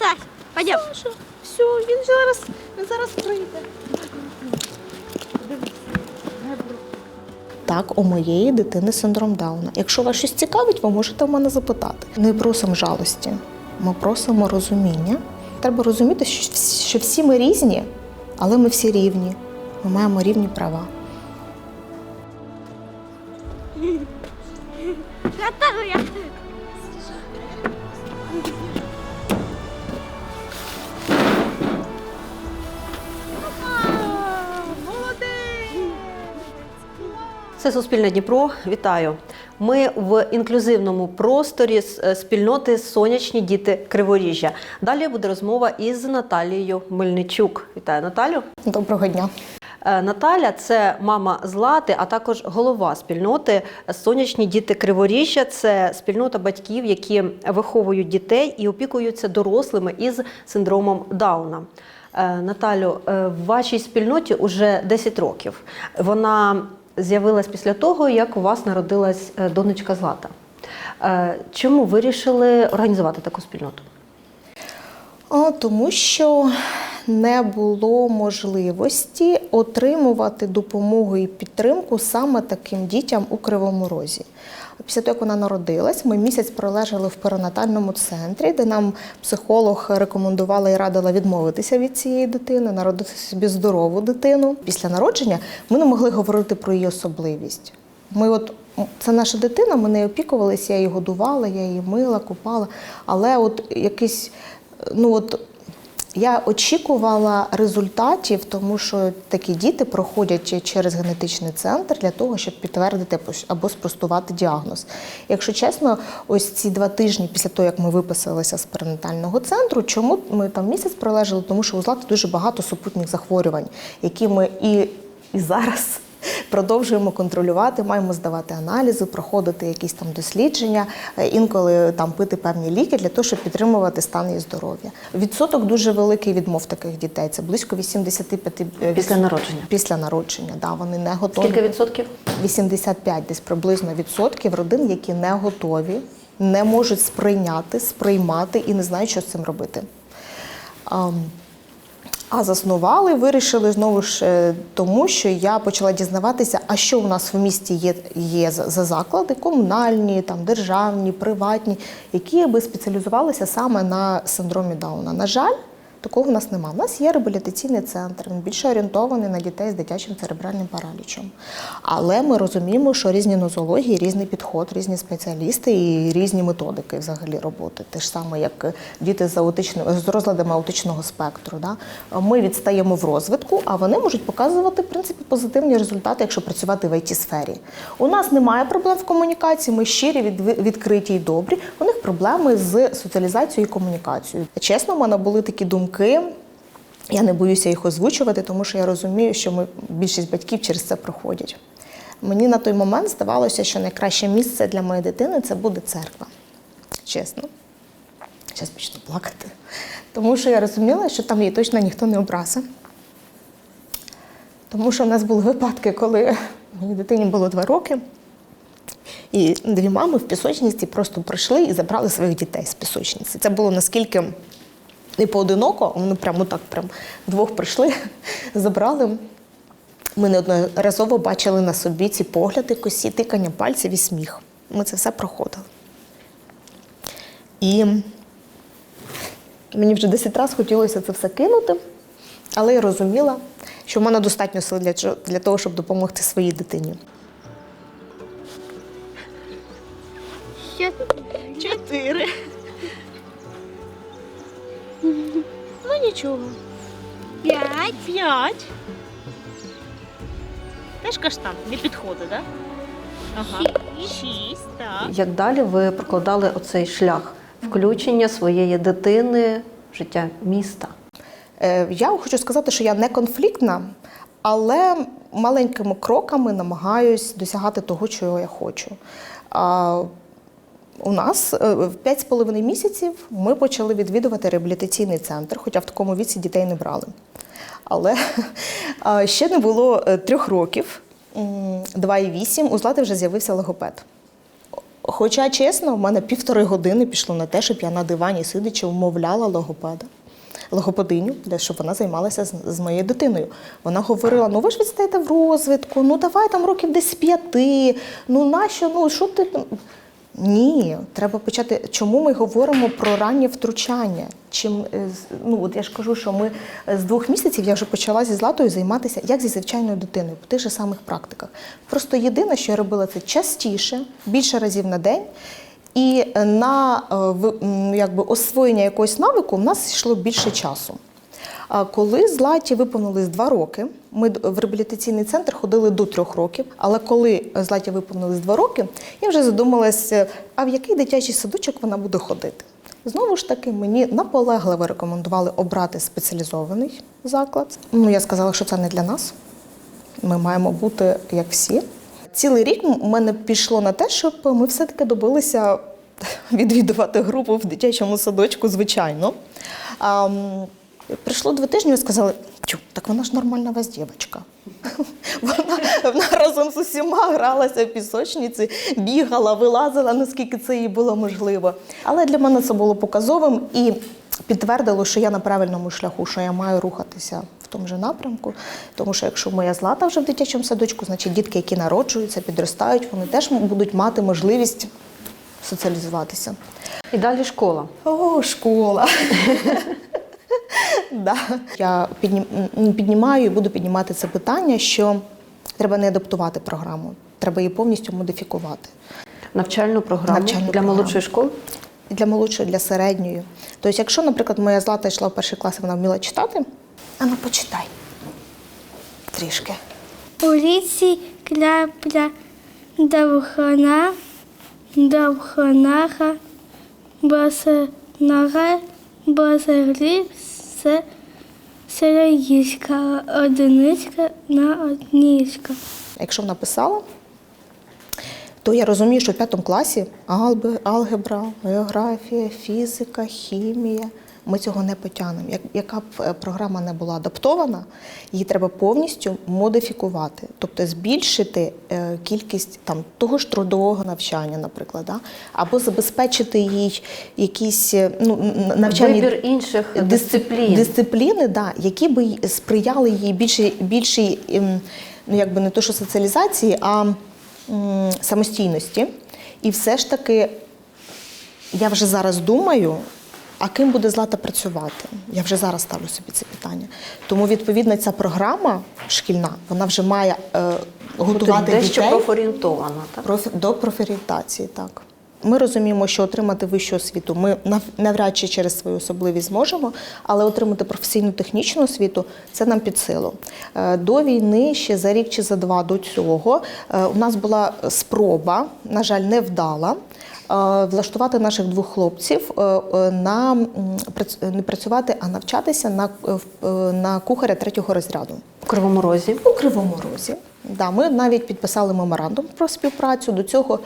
Саш, пойдем. Все, він зараз, він зараз прийде. Так, у моєї дитини синдром Дауна. Якщо вас щось цікавить, ви можете в мене запитати. Не просимо жалості, ми просимо розуміння. Треба розуміти, що всі ми різні, але ми всі рівні. Ми маємо рівні права. Це Суспільне Дніпро. Вітаю. Ми в інклюзивному просторі з е, спільноти Сонячні діти Криворіжжя. Далі буде розмова із Наталією Мельничук. Вітаю Наталю. Доброго дня. Е, Наталя це мама Злати, а також голова спільноти Сонячні діти Криворіжжя. Це спільнота батьків, які виховують дітей і опікуються дорослими із синдромом Дауна. Е, Наталю, в вашій спільноті уже 10 років. Вона з'явилась після того, як у вас народилась е, донечка Злата. Е, Чому вирішили організувати таку спільноту? Тому що не було можливості отримувати допомогу і підтримку саме таким дітям у Кривому Розі. Після того, як вона народилась, ми місяць пролежали в перинатальному центрі, де нам психолог рекомендувала і радила відмовитися від цієї дитини, народити собі здорову дитину. Після народження ми не могли говорити про її особливість. Ми от це наша дитина, ми нею опікувалися, я її годувала, я її мила, купала. Але от якийсь, ну от я очікувала результатів, тому що такі діти проходять через генетичний центр для того, щоб підтвердити або спростувати діагноз. Якщо чесно, ось ці два тижні після того, як ми виписалися з перинатального центру, чому ми там місяць пролежали? Тому що у Злати дуже багато супутніх захворювань, які ми і, і зараз. Продовжуємо контролювати, маємо здавати аналізи, проходити якісь там дослідження, е, інколи там пити певні ліки для того, щоб підтримувати стан її здоров'я. Відсоток дуже великий відмов таких дітей. Це близько 85 е, Після народження. Після народження, да, вони не готові. Скільки відсотків? 85 десь приблизно відсотків родин, які не готові, не можуть сприйняти, сприймати і не знають, що з цим робити. А заснували, вирішили знову ж е, тому, що я почала дізнаватися, а що у нас в місті є, є за за заклади, комунальні, там, державні, приватні, які би спеціалізувалися саме на синдромі Дауна. На жаль, такого в нас немає. У нас є реабілітаційний центр, він більше орієнтований на дітей з дитячим церебральним паралічем. Але ми розуміємо, що різні нозології, різний підход, різні спеціалісти і різні методики взагалі роботи. Те ж саме, як діти з аутичним з розладами аутичного спектру. Да? Ми відстаємо в розвитку, а вони можуть показувати в принципі позитивні результати, якщо працювати в it сфері. У нас немає проблем в комунікації, ми щирі, від- відкриті і добрі. У них проблеми з соціалізацією і комунікацією. Чесно, в мене були такі думки. Я не боюся їх озвучувати, тому що я розумію, що ми більшість батьків через це проходять. Мені на той момент здавалося, що найкраще місце для моєї дитини це буде церква. Чесно. Зараз почну плакати. Тому що я розуміла, що там її точно ніхто не образив. Тому що в нас були випадки, коли моїй дитині було два роки, і дві мами в пісочниці просто прийшли і забрали своїх дітей з пісочниці. Це було наскільки не поодиноко, вони прямо так прям вдвох прийшли, забрали. Ми неодноразово бачили на собі ці погляди, косі, тикання пальців і сміх. Ми це все проходили. І мені вже 10 разів хотілося це все кинути, але я розуміла, що в мене достатньо сил для, для того, щоб допомогти своїй дитині. Чотири. Нічого. Пять. П'ять. Теж каштан не підходить, так? Да? Ага. Шість, так. Як далі ви прокладали оцей шлях включення своєї дитини в життя міста? Е, Я хочу сказати, що я не конфліктна, але маленькими кроками намагаюсь досягати того, чого я хочу. У нас е, в 5,5 місяців ми почали відвідувати реабілітаційний центр, хоча в такому віці дітей не брали. Але ще не було е, трьох років, м, 2,8, у Злати вже з'явився логопед. Хоча, чесно, в мене півтори години пішло на те, щоб я на дивані сидячи вмовляла логопеда. Логопединю, щоб вона займалася з, моєю дитиною. Вона говорила: ну ви ж відстаєте в розвитку, ну давай там років десь п'яти, ну нащо, ну що ти. Ні, треба почати. Чому ми говоримо про раннє втручання? Чим е, ну от я ж кажу, що ми е, з двох місяців я вже почала зі златою займатися як зі звичайною дитиною по тих же самих практиках. Просто єдине, що я робила це частіше, більше разів на день. І на е, якби, освоєння якогось навику в нас йшло більше часу. Коли Златі виповнились два роки, ми в реабілітаційний центр ходили до трьох років. Але коли Златі виповнились два роки, я вже задумалася, а в який дитячий садочок вона буде ходити. Знову ж таки, мені наполегливо рекомендували обрати спеціалізований заклад. Ну, я сказала, що це не для нас. Ми маємо бути як всі. Цілий рік у мене пішло на те, щоб ми все-таки добилися відвідувати групу в дитячому садочку, звичайно. Прийшло два тижні і сказали, тю, так вона ж нормальна вас дівчинка. Вона, вона разом з усіма гралася в пісочниці, бігала, вилазила, наскільки це їй було можливо. Але для мене це було показовим і підтвердило, що я на правильному шляху, що я маю рухатися в тому же напрямку. Тому що якщо моя злата вже в дитячому садочку, значить дітки, які народжуються, підростають, вони теж будуть мати можливість соціалізуватися. І далі школа. О, школа. да. Я піднімаю і буду піднімати це питання, що треба не адаптувати програму, треба її повністю модифікувати. Навчальну програму Навчальну для програму. молодшої школи. Для молодшої, для середньої. Тобто, якщо, наприклад, моя злата йшла в перший клас, і вона вміла читати, а ну почитай трішки. У лісі кляпля довхана, довхонаха, боса нога, боса гріб, се одиничка на однічка. Якщо вона писала, то я розумію, що в п'ятому класі алби, алгебра, географія, фізика, хімія. Ми цього не потягнемо. Як, яка б е, програма не була адаптована, її треба повністю модифікувати, тобто збільшити е, кількість там, того ж трудового навчання, наприклад, да? або забезпечити їй якісь е, ну, навчальні Вибір інших дисциплін. дисципліни, да, які би сприяли їй більше, більшій, ем, ну якби не то, що соціалізації, а м, самостійності. І все ж таки, я вже зараз думаю, а ким буде Злата працювати? Я вже зараз ставлю собі це питання. Тому, відповідно, ця програма шкільна, вона вже має е, готувати дещо дітей профорієнтована. Так? Профі- до профорієнтації, так. Ми розуміємо, що отримати вищу освіту ми нав- навряд чи через свою особливість зможемо, але отримати професійну технічну освіту це нам під силу. Е, До війни, ще за рік чи за два до цього, е, у нас була спроба, на жаль, невдала. Е, Влаштувати наших двох хлопців е, е, на не працювати, а навчатися на, на кухаря третього розряду. В Кривому Розі. У Кривому Розі. Да, ми навіть підписали меморандум про співпрацю. До цього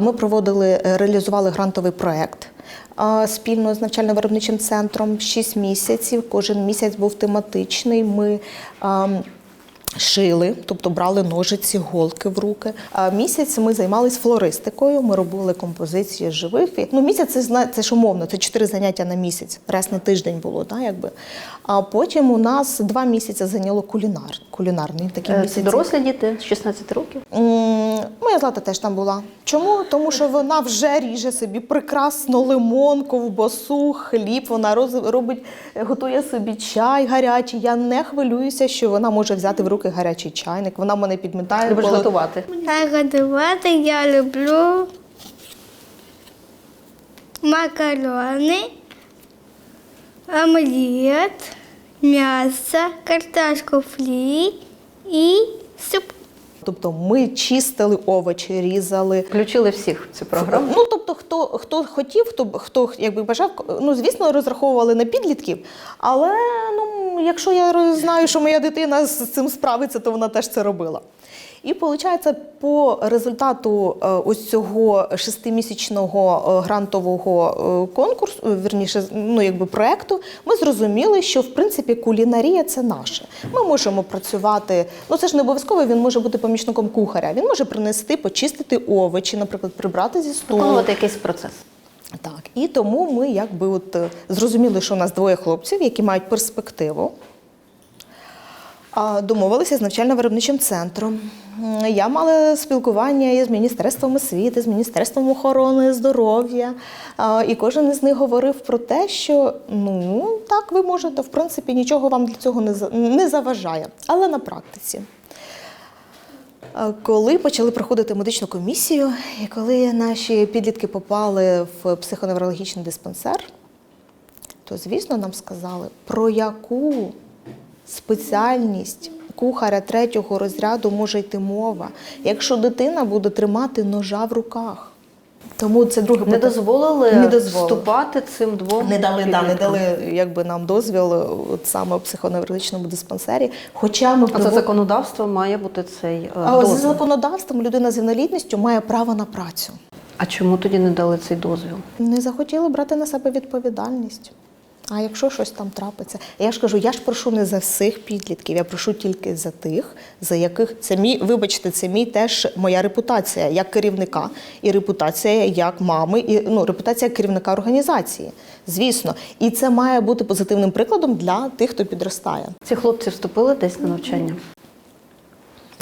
ми проводили, реалізували грантовий проект спільно з навчально-виробничим центром. Шість місяців. Кожен місяць був тематичний. Ми ем, Шили, тобто брали ножиці, голки в руки. А місяць ми займалися флористикою. Ми робили композиції живих. Ну, місяць це це ж умовно, це чотири заняття на місяць, раз на тиждень було, да, якби. А потім у нас два місяці зайняло кулінар, кулінарний такий Е, місяць. дорослі діти з 16 років. Моя злата теж там була. Чому? Тому що вона вже ріже собі прекрасно лимон, ковбасу, хліб. Вона роз- робить, готує собі чай гарячий. Я не хвилююся, що вона може взяти в руки гарячий чайник. Вона мене підмітає. Любиш коли- готувати. А готувати я люблю макарони, омлет, м'ясо, картошку фрі і суп. Тобто ми чистили овочі, різали. Включили всіх в цю програму. Ну тобто, хто хто хотів, хто хто якби бажав, ну звісно, розраховували на підлітків. Але ну, якщо я знаю, що моя дитина з цим справиться, то вона теж це робила. І виходить, по результату е, ось цього шестимісячного е, грантового е, конкурсу, е, вірніше, ну якби проекту, ми зрозуміли, що в принципі кулінарія це наше. Ми можемо працювати. Ну це ж не обов'язково. Він може бути помічником кухаря. Він може принести, почистити овочі, наприклад, прибрати зі столу. Виконувати якийсь процес. Так, і тому ми якби от е, зрозуміли, що у нас двоє хлопців, які мають перспективу. Домовилися з навчально-виробничим центром. Я мала спілкування і з Міністерством освіти, з Міністерством охорони здоров'я. І кожен із них говорив про те, що ну так, ви можете, в принципі, нічого вам для цього не заважає. Але на практиці. Коли почали проходити медичну комісію, і коли наші підлітки попали в психоневрологічний диспансер, то звісно нам сказали, про яку спеціальність кухаря третього розряду може йти мова, якщо дитина буде тримати ножа в руках. Тому це друге Не дозволили, Не дозволили. вступати цим двом. Не дали, да, не дали якби, нам дозвіл от саме в психоневрологічному диспансері. Хоча ми А за законодавством має бути цей е, А за законодавством людина з інвалідністю має право на працю. А чому тоді не дали цей дозвіл? Не захотіли брати на себе відповідальність. А якщо щось там трапиться, я ж кажу, я ж прошу не за всіх підлітків, я прошу тільки за тих, за яких це мій, вибачте, це мій теж моя репутація як керівника, і репутація як мами, і ну репутація керівника організації. Звісно, і це має бути позитивним прикладом для тих, хто підростає. Ці хлопці вступили десь на навчання.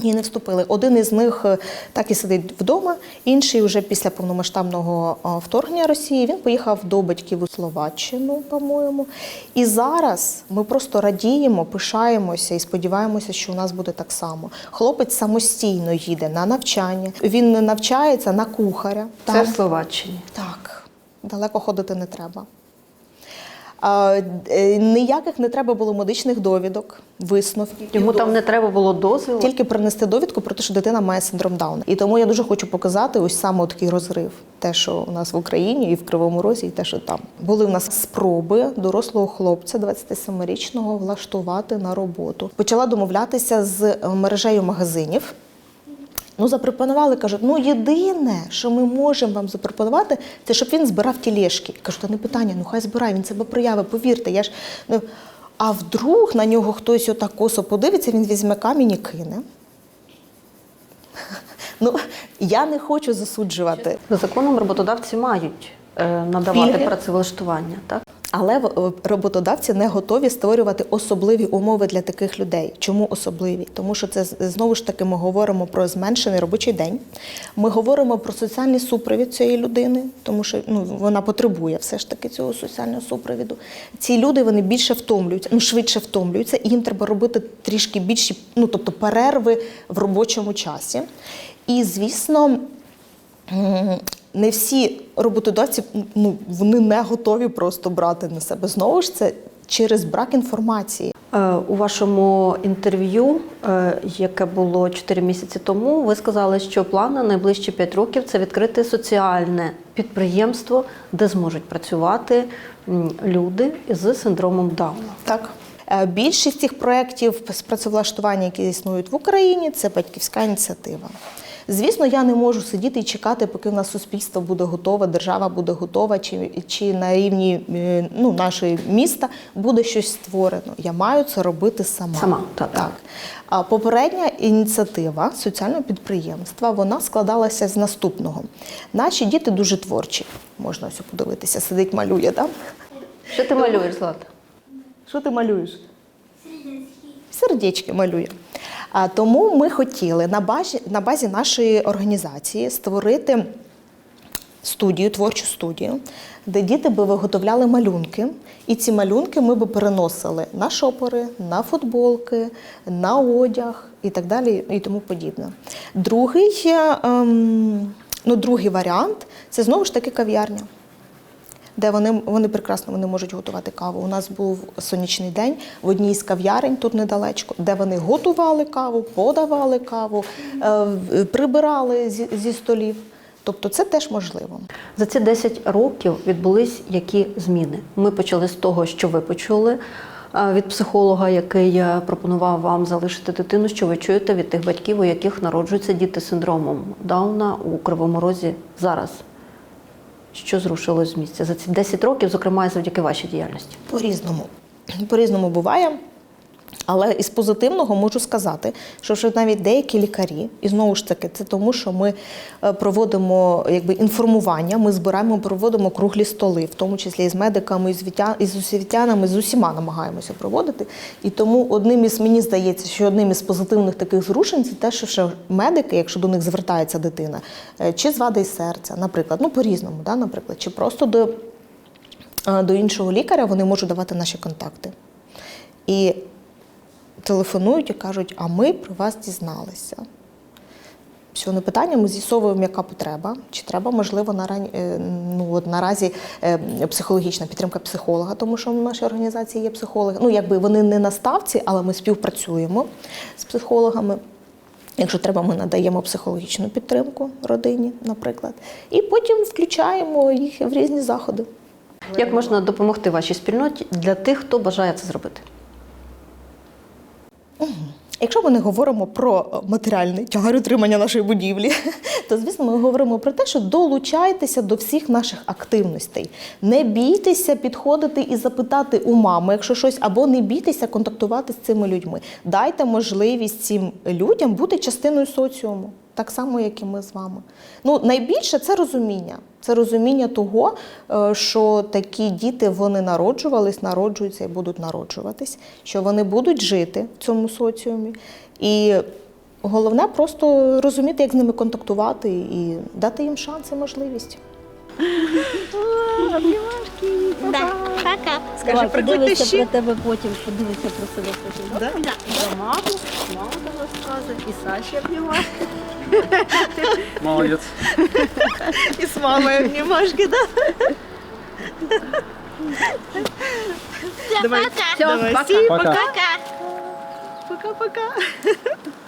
Ні, не вступили. Один із них е, так і сидить вдома, інший вже після повномасштабного е, вторгнення Росії він поїхав до батьків у Словаччину, по-моєму. І зараз ми просто радіємо, пишаємося і сподіваємося, що у нас буде так само. Хлопець самостійно їде на навчання. Він навчається на кухаря. Це Там- в Словаччині. так, далеко ходити не треба. Е, ніяких не треба було медичних довідок, висновків. Йому там не треба було дозволу. Тільки принести довідку про те, що дитина має синдром Дауна. І тому я дуже хочу показати ось саме такий розрив. Те, що у нас в Україні і в Кривому Розі, і те, що там. Були в нас спроби дорослого хлопця, 27-річного, влаштувати на роботу. Почала домовлятися з мережею магазинів. Ну, запропонували, кажуть, ну єдине, що ми можемо вам запропонувати, це щоб він збирав тілешки. Кажу, та не питання, ну хай збирає, він себе проявить, повірте. Я ж ну, а вдруг на нього хтось отак косо подивиться, він візьме камінь і кине. Ну, я не хочу засуджувати. За законом роботодавці мають е, надавати Пільги. працевлаштування, так? Але роботодавці не готові створювати особливі умови для таких людей. Чому особливі? Тому що це знову ж таки ми говоримо про зменшений робочий день. Ми говоримо про соціальний супровід цієї людини, тому що ну, вона потребує все ж таки цього соціального супровіду. Ці люди вони більше втомлюються, ну швидше втомлюються, і їм треба робити трішки більші, ну тобто перерви в робочому часі. І звісно. Не всі роботодавці ну, вони не готові просто брати на себе. Знову ж це через брак інформації. Е, У вашому інтерв'ю, е, яке було 4 місяці тому, ви сказали, що план на найближчі 5 років це відкрити соціальне підприємство, де зможуть працювати люди з синдромом Дауна. Так. Е, Більшість цих проєктів з працевлаштування, які існують в Україні, це батьківська ініціатива. Звісно, я не можу сидіти і чекати, поки в нас суспільство буде готове, держава буде готова, чи, чи на рівні е, ну, нашої міста буде щось створено. Я маю це робити сама. Сама, так. так. А попередня ініціатива соціального підприємства вона складалася з наступного. Наші діти дуже творчі. Можна ось подивитися, сидить, малює, так? Що ти малюєш, Злата? Що ти малюєш? Сердечки малює. Тому ми хотіли на базі, на базі нашої організації створити студію, творчу студію, де діти би виготовляли малюнки, і ці малюнки ми би переносили на шопори, на футболки, на одяг і так далі, і тому подібне. Другий, е, ем, ну, другий варіант це знову ж таки кав'ярня де вони, вони прекрасно вони можуть готувати каву. У нас був сонячний день в одній з кав'ярень тут недалечко, де вони готували каву, подавали каву, е, прибирали зі, зі столів. Тобто це теж можливо. За ці 10 років відбулись які зміни? Ми почали з того, що ви почули. е, від психолога, який е, пропонував вам залишити дитину, що ви чуєте від тих батьків, у яких народжуються діти з синдромом Дауна у Кривому Розі зараз? Що зрушилось з місця за ці 10 років, зокрема завдяки вашій діяльності? По-різному. По-різному буває. Але із позитивного можу сказати, що вже навіть деякі лікарі, і знову ж таки, це тому, що ми е, проводимо якби, інформування, ми збираємо, проводимо круглі столи, в тому числі і з медиками, і з освітянами, з усіма намагаємося проводити. І тому одним із, мені здається, що одним із позитивних таких зрушень це те, що ще медики, якщо до них звертається дитина, е, чи з вадою серця, наприклад, ну по-різному, да, наприклад, чи просто до до іншого лікаря, вони можуть давати наші контакти. І телефонують і кажуть, а ми про вас дізналися. Все, не питання, ми з'ясовуємо, яка потреба, чи треба, можливо, е, ну, от наразі е, психологічна підтримка психолога, тому що в нашій організації є психологи. Ну, якби вони не наставці, але ми співпрацюємо з психологами. Якщо треба, ми надаємо психологічну підтримку родині, наприклад. І потім включаємо їх в різні заходи. Як можна допомогти вашій спільноті для тих, хто бажає це зробити? Якщо ми не говоримо про матеріальний тягар утримання нашої будівлі, то звісно ми говоримо про те, що долучайтеся до всіх наших активностей. Не бійтеся підходити і запитати у мами, якщо щось, або не бійтеся контактувати з цими людьми. Дайте можливість цим людям бути частиною соціуму, так само, як і ми з вами. Ну, найбільше це розуміння. Це розуміння того, е, що такі діти вони народжувались, народжуються і будуть народжуватись, що вони будуть жити в цьому соціумі. І головне просто розуміти, як з ними контактувати і дати їм шанс і можливість. Давай, подивися про тебе потім, подивися про себе потім. Маму, мама розказує, і Саші обнімає. Молодец. И с мамой обнімашки, да? Давай. Пока. Все, Давай. пока. Пока. Пока. Пока-пока.